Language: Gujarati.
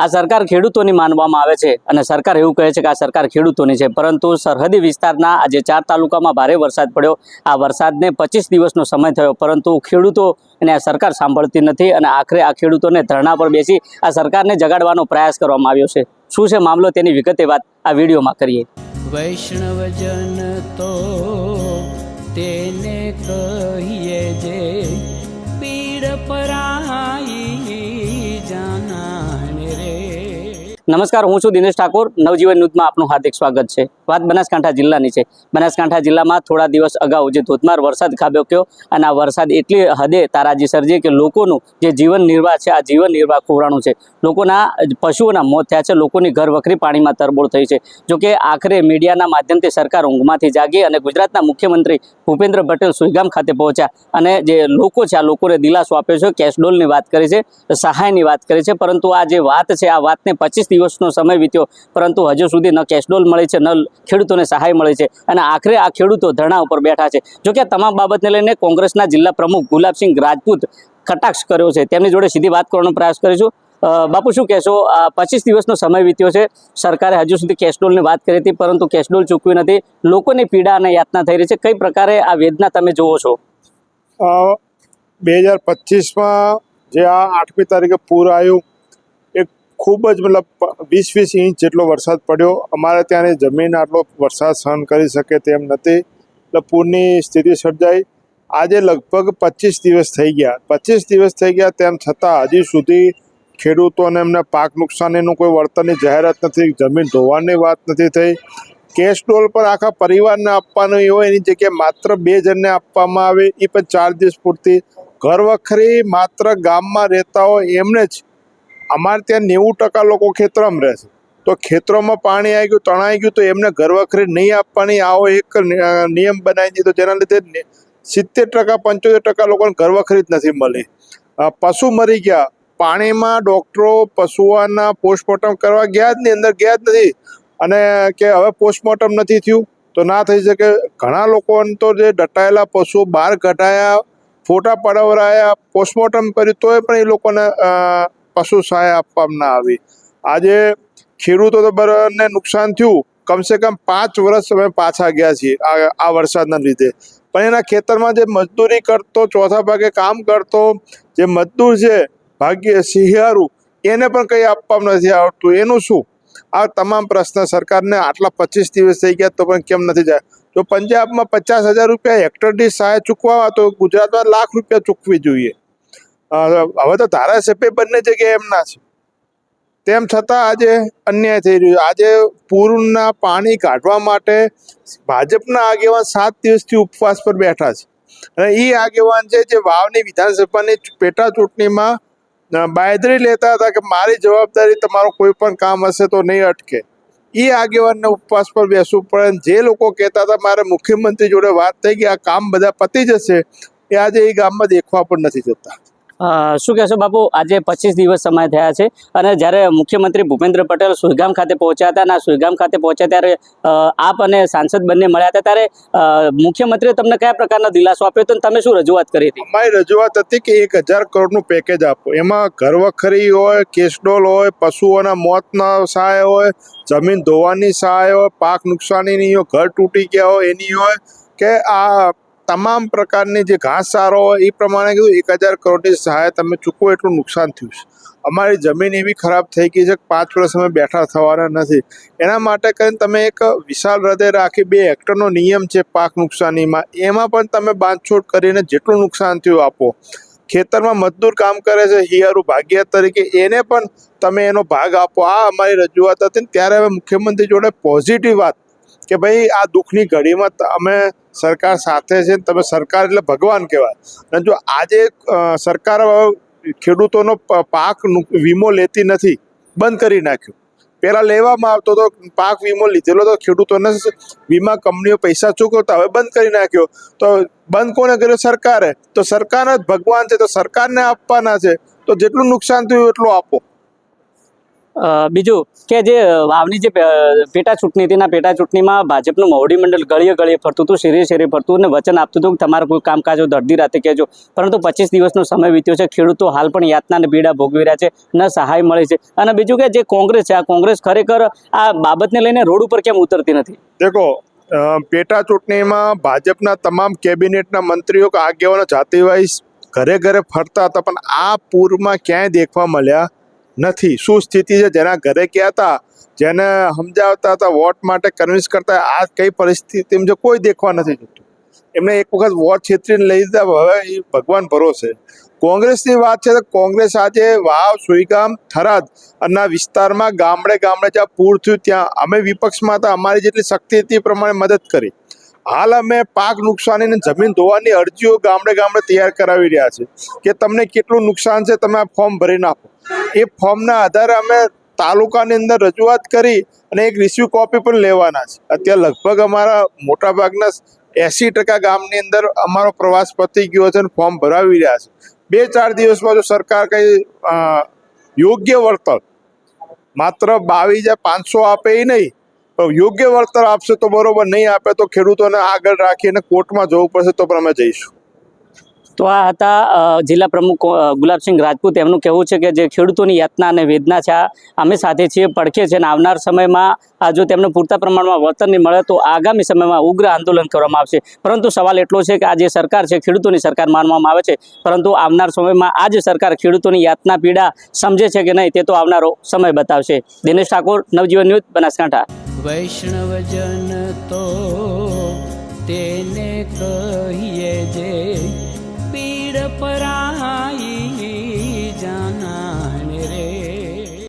આ સરકાર ખેડૂતોની માનવામાં આવે છે અને સરકાર એવું કહે છે કે આ સરકાર ખેડૂતોની છે. પરંતુ સરહદી વિસ્તારના આજે ચાર તાલુકામાં ભારે વરસાદ પડ્યો, આ વરસાદને પચીસ દિવસનો સમય થયો. પરંતુ ખેડૂતો અને આ સરકાર સાંભળતી નથી અને આખરે આ ખેડૂતોને ધરણા પર બેસી આ સરકારને જગાડવાનો પ્રયાસ કરવામાં આવ્યો છે. શું છે મામલો તેની વિગતે વાત આ વિડીયોમાં કરીએ. વૈષ્ણવજન તો તેને કહીએ જે પીડ પરાઈ નમસ્કાર, હું છું દિનેશ ઠાકોર. નવજીવન ન્યૂઝમાં આપનું હાર્દિક સ્વાગત છે. વાત બનાસકાંઠા જિલ્લાની છે. બનાસકાંઠા જિલ્લામાં થોડા દિવસ અગાઉ જે ધોધમાર વરસાદ ખાબક્યો અને આ વરસાદ એટલી હદે તારાજી સર્જી કે લોકોનું જે જીવન નિર્વાહ છે, આ જીવન નિર્વાહ ખોવરાણું છે, લોકોના પશુઓના મોત થયા છે, લોકોની ઘર વખરી પાણીમાં તરબોળ થઈ છે. જોકે આખરે મીડિયાના માધ્યમથી સરકાર ઊંઘમાંથી જાગી અને ગુજરાતના મુખ્યમંત્રી ભૂપેન્દ્ર પટેલ સુઈગામ ખાતે પહોંચ્યા અને જે લોકો છે, આ લોકોને દિલાસો આપ્યો છે કેશડોલની વાત કરી છે, સહાયની વાત કરી છે, પરંતુ આ જે વાત છે, આ વાતને પચીસ દિવસનો સમય વીત્યો. પરંતુ હજુ સુધી ન કેશડોલ મળે છે, ન ખેડૂતોને સહાય મળે છે અને આખરે આ ખેડૂતો ધરણા ઉપર બેઠા છે. જોકે તમામ બાબતને લઈને કોંગ્રેસના જિલ્લા પ્રમુખ ગુલાબસિંહ રાજપૂત કટાક્ષ કર્યો છે. તેમની જોડે સીધી વાત કરવાનો પ્રયાસ કરીશું. બાપુ શું કહેશો? પચીસ દિવસનો સમય વીત્યો છે. સરકારે હજુ સુધી કેશડોલની વાત કરી હતી, પરંતુ કેશડોલ ચૂકવી નથી. લોકોની પીડા અને યાતના થઈ રહી છે. કઈ પ્રકારે આ વેદના તમે જોવો છો? બે હજાર પચીસમાં જે આ આઠમી તારીખે પૂર આવ્યું ખૂબ જ મતલબ વીસ વીસ ઇંચ જેટલો વરસાદ પડ્યો. અમારે ત્યાંની જમીન આટલો વરસાદ સહન કરી શકે તેમ નથી. એટલે પૂરની સ્થિતિ સર્જાઈ. આજે લગભગ પચીસ દિવસ થઈ ગયા. પચીસ દિવસ થઈ ગયા તેમ છતાં હજી સુધી ખેડૂતોને એમને પાક નુકસાનીનું કોઈ વળતરની જાહેરાત નથી. જમીન ધોવાની વાત નથી થઈ. કેશ ડોલ પર આખા પરિવારને આપવાનું હોય એની જગ્યાએ માત્ર બે જણને આપવામાં આવે. એ પણ ચાર દિવસ પૂરતી. ઘર વખરી માત્ર ગામમાં રહેતા હોય એમને જ અમારે ત્યાં નેવું ટકા લોકો ખેતરમાં રહે છે. તો ખેતરોમાં પાણી આવી ગયું, તણાઈ ગયું, તો એમને ઘર વખરી નહીં આપવાની, આવો એક નિયમ બનાવી દીધો, જેના લીધે સિત્તેર ટકા, પંચોતેર ટકા લોકોને ઘર વખરી જ નથી મળી. પશુ મરી ગયા. પાણીમાં ડૉક્ટરો પશુઓના પોસ્ટમોર્ટમ કરવા ગયા જ નહીં, અંદર ગયા જ નથી. અને કે હવે પોસ્ટમોર્ટમ નથી થયું, તો ના થઈ શકે. ઘણા લોકોને તો જે દટાયેલા પશુઓ બહાર કઢાયા, ફોટા પડાવરાયા પોસ્ટમોર્ટમ કર્યું, તોય પણ એ લોકોને પશુ સહાય આપવામાં આવી. આજે ખેડૂતો તો બરાબરને નુકસાન થયું. કમસે કમ પાંચ વર્ષ અમે પાછા ગયા છીએ આ વરસાદના લીધે. પણ એના ખેતરમાં જે મજદૂરી કરતો, ચોથા ભાગે કામ કરતો જે મજદૂર છે, ભાગ્ય સિંહારું, એને પણ કંઈ આપવામાં નથી આવડતું એનું શું? આ તમામ પ્રશ્ન સરકારને આટલા પચીસ દિવસ થઈ ગયા તો પણ કેમ નથી જાય? જો પંજાબમાં પચાસ હજાર રૂપિયા હેક્ટર દીઠ સહાય ચૂકવવા તો ગુજરાતમાં લાખ રૂપિયા ચૂકવી જોઈએ. હવે તો ધારાસભ્ય બંને જગ્યાએ એમના છે. તેમ છતાં આજે અન્યાય થઈ રહ્યો આજે પૂરના પાણી કાઢવા માટે ભાજપના આગેવાન સાત દિવસથી ઉપવાસ પર બેઠા છે. અને એ આગેવાન છે, જે વાવની વિધાનસભાની પેટા ચૂંટણીમાં બાયદરી લેતા હતા કે મારી જવાબદારી તમારું કોઈ પણ કામ હશે તો નહીં અટકે. એ આગેવાનને ઉપવાસ પર બેસવું પડે જે લોકો કહેતા હતા, મારે મુખ્યમંત્રી જોડે વાત થઈ ગઈ, આ કામ બધા પતી જશે. એ આજે એ ગામમાં દેખવા પણ નથી જતા. શું કહેશો બાપુ? આજે પચીસ દિવસ સમય થયા છે અને જ્યારે મુખ્યમંત્રી ભૂપેન્દ્ર પટેલ સુઈગામ ખાતે પહોંચ્યા હતા અને સુઈગામ ખાતે પહોંચ્યા ત્યારે આપ અને સાંસદ બંને મળ્યા હતા ત્યારે મુખ્યમંત્રીએ તમને કયા પ્રકારનો દિલાસો આપ્યો હતો તમે શું રજૂઆત કરી હતી? અમારી રજૂઆત હતી કે એક હજાર કરોડનું પેકેજ આપો. એમાં ઘરવખરી હોય, કેસડોલ હોય, પશુઓના મોતના સહાય હોય, જમીન ધોવાની સહાય હોય, પાક નુકસાનીની હોય, ઘર તૂટી ગયા હોય, એની હોય કે આ તમામ પ્રકારની જે ઘાસ સારો હોય, એ પ્રમાણે કીધું, એક હજાર કરોડની સહાય તમે ચૂકવો એટલું નુકસાન થયું છે. અમારી જમીન એવી ખરાબ થઈ ગઈ છે કે પાંચ વર્ષ અમે બેઠા થવાના નથી. એના માટે કરીને તમે એક વિશાળ હૃદય રાખી બે હેક્ટરનો નિયમ છે પાક નુકસાનીમાં. એમાં પણ તમે બાંધછોડ કરીને જેટલું નુકસાન થયું આપો. ખેતરમાં મજદૂર કામ કરે છે, હિયારું ભાગ્યા તરીકે એને પણ તમે એનો ભાગ આપો. આ અમારી રજૂઆત હતી ત્યારે હવે મુખ્યમંત્રી જોડે પોઝિટિવ વાત કે ભાઈ આ દુઃખની ઘડીમાં અમે સરકાર સાથે છે તમે સરકાર એટલે ભગવાન કહેવાય. અને જો આજે સરકાર ખેડૂતોનો પાક વીમો લેતી નથી, બંધ કરી નાખ્યો. પહેલાં લેવામાં આવતો તો પાક વીમો લીધેલો તો ખેડૂતોને વીમા કંપનીઓ પૈસા ચૂકવતા, હવે બંધ કરી નાખ્યો. તો બંધ કોને કર્યો? સરકારે. તો સરકાર જ ભગવાન છે, તો સરકારને આપવાના છે. તો જેટલું નુકસાન થયું એટલું આપો. બીજું કે જે વાવની જે પેટા ચૂંટણી હતી પેટા ચૂંટણીમાં ભાજપનું મોવડી મંડળ ગળીએ ગળીએ ફરતું હતું શેરે શેરે ફરતું અને વચન આપતું હતું કે તમારું કોઈ કામકાજો દર્દી રાતે કહેજો. પરંતુ પચીસ દિવસનો સમય વીત્યો છે, ખેડૂતો હાલ પણ યાતના પીડા ભોગવી રહ્યા છે ન સહાય મળે છે. અને બીજું કે જે કોંગ્રેસ છે, આ કોંગ્રેસ ખરેખર આ બાબતને લઈને રોડ ઉપર કેમ ઉતરતી નથી? દેખો પેટા ચૂંટણીમાં ભાજપના તમામ કેબિનેટના મંત્રીઓ આગેવાનો જાતિવાઇઝ ઘરે ઘરે ફરતા હતા, પણ આ પૂરમાં ક્યાંય દેખવા મળ્યા નથી. શું સ્થિતિ છે? જેના ઘરે ગયા હતા, જેને સમજાવતા હતા વોટ માટે કન્વિન્સ કરતા આ કઈ પરિસ્થિતિમાં છે? કોઈ દેખવા નથી જતું. એમને એક વખત વોટ છેતરીને લઈ લીધા. હવે એ ભગવાન ભરોસે. કોંગ્રેસની વાત છે તો કોંગ્રેસ આજે વાવ, સુઈગામ, થરાદ અને વિસ્તારમાં ગામડે ગામડે જ્યાં પૂર થયું, ત્યાં અમે વિપક્ષમાં હતા. અમારી જેટલી શક્તિ હતી પ્રમાણે મદદ કરી. હાલ અમે પાક નુકસાનીને જમીન ધોવાની અરજીઓ ગામડે ગામડે તૈયાર કરાવી રહ્યા છે કે તમને કેટલું નુકસાન છે, તમે આ ફોર્મ ભરી નાખો. એ ફોર્મના આધારે અમે તાલુકાની અંદર રજૂઆત કરી અને એક રિસીવ કોપી પણ લેવાના છે. અત્યારે લગભગ અમારા મોટાભાગના એસી ટકા ગામની અંદર અમારો પ્રવાસ પતી ગયો છે અને ફોર્મ ભરાવી રહ્યા છે. બે ચાર દિવસમાં જો સરકાર કંઈ યોગ્ય વળતર, માત્ર બાવીસ હજાર પાંચસો આપે એ નહીં યોગ્ય વળતર આપશે તો બરોબર, નહીં આપે તો ખેડૂતોને આગળ રાખીને કોર્ટમાં જવું પડશે તો પણ અમે જઈશું. તો આ હતા જિલ્લા પ્રમુખ ગુલાબસિંહ રાજપૂત. એમનું કહેવું છે કે જે ખેડૂતોની યાતના અને વેદના છે અમે સાથે છીએ, પડખે છે અને આવનાર સમયમાં, આ જો તેમને પૂરતા પ્રમાણમાં વળતર નહીં મળે તો આગામી સમયમાં ઉગ્ર આંદોલન કરવામાં આવશે. પરંતુ સવાલ એટલો છે કે આ જે સરકાર છે, ખેડૂતોની સરકાર માનવામાં આવે છે, પરંતુ આવનાર સમયમાં આ જે સરકાર ખેડૂતોની યાતના પીડા સમજે છે કે નહીં, તે તો આવનારો સમય બતાવશે. દિનેશ ઠાકોર, નવજીવન ન્યૂઝ, બનાસકાંઠા. વૈષ્ણવજન તો તેને કહીએ જે પીડ પરાઈ